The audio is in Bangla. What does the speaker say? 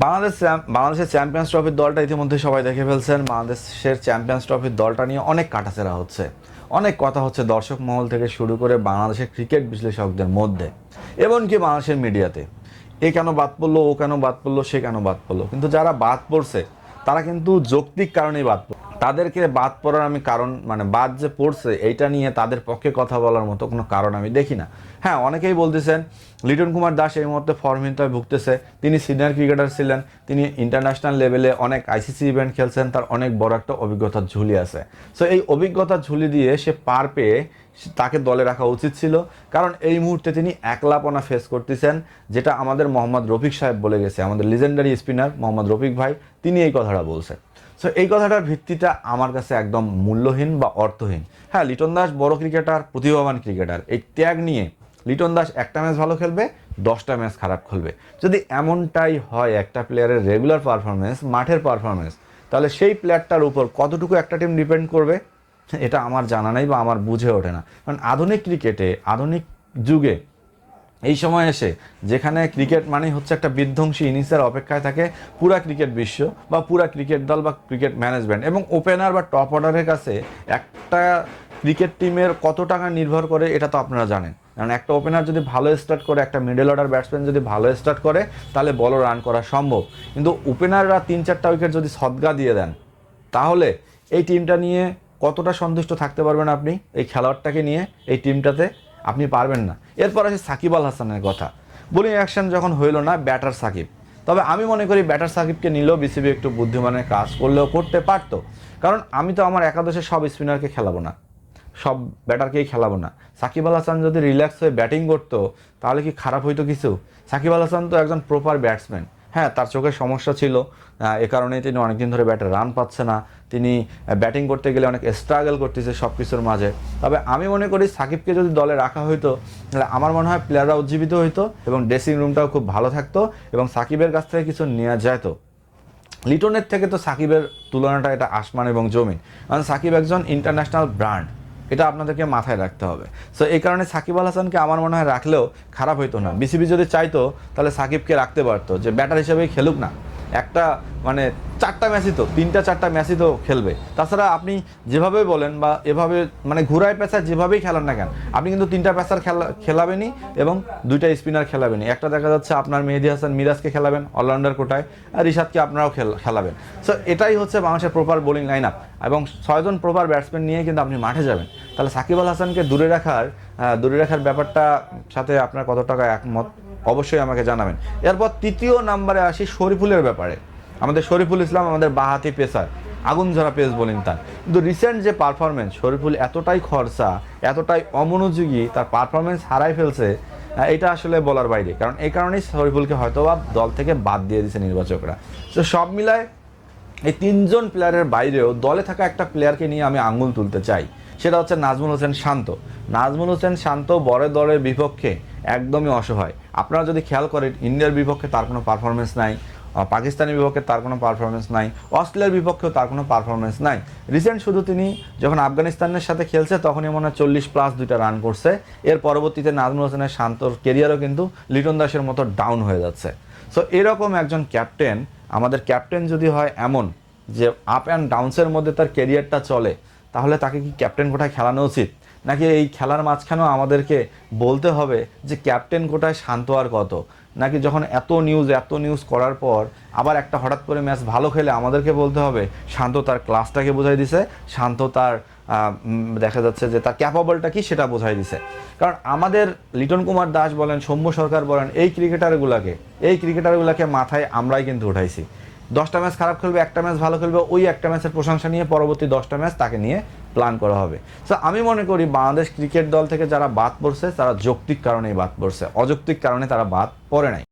বাংলাদেশ বাংলাদেশের চ্যাম্পিয়ন্স ট্রফির দলটা ইতিমধ্যে সবাই দেখে ফেলছেন। বাংলাদেশের চ্যাম্পিয়ন্স ট্রফির দলটা নিয়ে অনেক কাটাছেরা হচ্ছে। অনেক কথা হচ্ছে দর্শক মহল থেকে শুরু করে বাংলাদেশের ক্রিকেট বিশ্লেষকদের মধ্যে। এমনকি বাংলাদেশের মিডিয়াতে। এ কেন বাদ পড়ল, ও কেন বাদ পড়ল, সে কেন বাদ পড়ল। কিন্তু যারা বাদ পড়ছে, তারা কিন্তু যৌক্তিক কারণেই বাদ পড়ে তাদেরকে বাদ পড়ার আমি কারণ মানে বাদ যে পড়ছে, এইটা নিয়ে তাদের পক্ষে কথা বলার মতো কোনো কারণ আমি দেখি না। হ্যাঁ অনেকেই বলতেছেন, লিটন কুমার দাস এই মুহূর্তে ফর্মহীনতায় ভুগতেছে। তিনি সিনিয়র ক্রিকেটার ছিলেন, তিনি ইন্টারন্যাশনাল লেভেলে অনেক আইসিসি ইভেন্ট খেলছেন, তার অনেক বড় একটা অভিজ্ঞতার ঝুলি আছে। সো এই অভিজ্ঞতার ঝুলি দিয়ে সে পার পেয়ে তাকে দলে রাখা উচিত ছিল, কারণ এই মুহূর্তে তিনি একলাপনা ফেস করতেছেন, যেটা আমাদের মোহাম্মদ রফিক সাহেব বলে গেছে, আমাদের লিজেন্ডারি স্পিনার মোহাম্মদ রফিক ভাই, তিনি এই কথাটা বলছেন। সো এই কথাটার ভিত্তিটা আমার কাছে একদম মূল্যহীন বা অর্থহীন। হ্যাঁ লিটন দাস বড় ক্রিকেটার, প্রতিভাবান ক্রিকেটার। এই ত্যাগ নিয়ে লিটন দাস একটা ম্যাচ ভালো খেলবে, দশটা ম্যাচ খারাপ খেলবে। যদি এমনটাই হয় একটা প্লেয়ারের রেগুলার পারফরমেন্স মাঠের পারফরমেন্স তাহলে সেই প্লেয়ারটার উপর কতটুকু একটা টিম ডিপেন্ড করবে? এটা আমার জানা নাই বা আমার বুঝে ওঠে না। কারণ আধুনিক ক্রিকেটে, আধুনিক যুগে এই সময় এসে যেখানে ক্রিকেট মানেই হচ্ছে একটা বিধ্বংসী ইনিংসের অপেক্ষায় থাকে পুরা ক্রিকেট বিশ্ব বা পুরা ক্রিকেট দল বা ক্রিকেট ম্যানেজমেন্ট এবং ওপেনার বা টপ অর্ডারের কাছে একটা ক্রিকেট টিমের কত টাকা নির্ভর করে এটা তো আপনারা জানেন। কারণ একটা ওপেনার যদি ভালো স্টার্ট করে, একটা মিডল অর্ডার ব্যাটসম্যান যদি ভালো স্টার্ট করে, তাহলে বড় রান করা সম্ভব। কিন্তু ওপেনাররা তিন চারটা উইকেট যদি সদগা দিয়ে দেন, তাহলে এই টিমটা নিয়ে কতটা সন্তুষ্ট থাকতে পারবেন আপনি? এই খেলোয়াড়টাকে নিয়ে, এই টিমটাতে আপনি পারবেন না। এরপর আসে সাকিব আল হাসানের কথা। বোলিং অ্যাকশন যখন হইল না, ব্যাটার সাকিব। তবে আমি মনে করি ব্যাটার সাকিবকে নিলেও বিসিবি একটু বুদ্ধিমানের কাজ করলেও করতে পারতো। কারণ আমি তো আমার একাদশে সব স্পিনারকে খেলাবো না। সব ব্যাটারকেই খেলাবো না। সাকিব আল হাসান যদি রিল্যাক্স হয়ে ব্যাটিং করতো, তাহলে কি খারাপ হইতো কিছু? সাকিব আল হাসান তো একজন প্রপার ব্যাটসম্যান হ্যাঁ তার চোখের সমস্যা ছিল। এ কারণে তিনি অনেকদিন ধরে ব্যাটে রান পাচ্ছে না। তিনি ব্যাটিং করতে গেলে অনেক স্ট্রাগল করতেছে সব কিছুর মাঝে। তবে আমি মনে করি সাকিবকে যদি দলে রাখা হইতো, তাহলে আমার মনে হয় প্লেয়াররা উজ্জীবিত হইতো এবং ড্রেসিং রুমটাও খুব ভালো থাকতো এবং সাকিবের কাছ থেকে কিছু নেওয়া যেত লিটনের থেকে তো সাকিবের তুলনাটা এটা আসমান এবং জমিন। কারণ সাকিব একজন ইন্টারন্যাশনাল ব্র্যান্ড এটা আপনাদেরকে মাথায় রাখতে হবে। সো এই কারণে সাকিব আল হাসানকে আমার মনে হয় রাখলেও খারাপ হইতো না। বিসিবি যদি চাইতো, তাহলে সাকিবকে রাখতে পারতো যে ব্যাটার হিসেবেই খেলুক না। একটা মানে চারটা ম্যাচই তো, তিনটা চারটা ম্যাচই তো খেলবে। তাছাড়া আপনি যেভাবে বলেন বা এভাবে মানে ঘুরায় পেঁচায় যেভাবেই খেলান না কেন, আপনি কিন্তু তিনটা পেসার খেলা, খেলাবেনই এবং দুইটা স্পিনার খেলাবেনই। একটা দেখা যাচ্ছে আপনার মেহেদি হাসান মিরাজকে খেলাবেন, অলরাউন্ডার কোটায়, আর রিশাদকে আপনারাও খেল- খেলাবেন। সো এটাই হচ্ছে বাংলাদেশের প্রপার বোলিং লাইন আপ এবং ছয়জন প্রপার ব্যাটসম্যান নিয়ে কিন্তু আপনি মাঠে যাবেন। তাহলে সাকিব আল হাসানকে দূরে রাখার দূরে রাখার ব্যাপারটা সাথে আপনার কত টাকা একমত, অবশ্যই আমাকে জানাবেন। এরপর তৃতীয় নাম্বারে আসি শরীফুলের ব্যাপারে। আমাদের শরীফুল ইসলাম আমাদের বাহাতি পেসার, আগুন ঝরা পেস বোলিং তার। কিন্তু রিসেন্ট যে পারফরমেন্স শরীফুল এতটাই খরচা, এতটাই অমনোযোগী, তার পারফরমেন্স হারাই ফেলছে এটা আসলে বলার বাইরে। কারণ এই কারণেই শরীফুলকে হয়তো বা দল থেকে বাদ দিয়ে দিয়েছে নির্বাচকরা। তো সব মিলায় এই তিনজন প্লেয়ারের বাইরেও দলে থাকা একটা প্লেয়ারকে নিয়ে আমি আঙুল তুলতে চাই। সেটা হচ্ছে নাজমুল হোসেন শান্ত। নাজমুল হোসেন শান্ত বড় দলের বিপক্ষে একদমই অসহায়। আপনারা যদি খেয়াল করেন, ইন্ডিয়ার বিপক্ষে তার কোনো পারফরমেন্স নাই। পাকিস্তানের বিপক্ষে তার কোনো পারফরমেন্স নাই, অস্ট্রেলিয়ার বিপক্ষেও তার কোনো পারফরমেন্স নাই। রিসেন্ট শুধু তিনি যখন আফগানিস্তানের সাথে খেলছে, তখনই মনে হয় চল্লিশ প্লাস দুইটা রান করছে। এর পরবর্তীতে নাজমুল হোসেনের শান্তর কেরিয়ারও কিন্তু লিটন দাসের মতো ডাউন হয়ে যাচ্ছে। সো এরকম একজন ক্যাপ্টেন আমাদের ক্যাপ্টেন যদি হয় এমন যে আপ অ্যান্ড ডাউনসের মধ্যে তার কেরিয়ারটা চলে, তাহলে তাকে কি ক্যাপ্টেন কোটায় খেলানো উচিত? নাকি এই খেলার মাঝখানেও আমাদেরকে বলতে হবে যে ক্যাপ্টেন কোটায় শান্ত আর কত? নাকি যখন এত নিউজ এত নিউজ করার পর আবার একটা হঠাৎ করে ম্যাচ ভালো খেলে আমাদেরকে বলতে হবে, শান্ত তার ক্লাসটাকে বোঝাই দিছে, শান্ত তার দেখা যাচ্ছে যে তার ক্যাপাবলটা কি সেটা বোঝাই দিছে। কারণ আমাদের লিটন কুমার দাস বলেন, সৌম্য সরকার বলেন, এই ক্রিকেটারগুলোকে এই ক্রিকেটারগুলোকে মাথায় আমরাই কিন্তু উঠাইছি। দশটা ম্যাচ খারাপ খেলবে, একটা ম্যাচ ভালো খেলবে, ওই একটা ম্যাচের প্রশংসা নিয়ে পরবর্তী দশটা ম্যাচ তাকে নিয়ে প্ল্যান করা হবে। সো আমি মনে করি বাংলাদেশ ক্রিকেট দল থেকে যারা বাদ পড়ছে, তারা যৌক্তিক কারণেই বাদ পড়ছে। অযৌক্তিক কারণে তারা বাদ পড়ে নাই।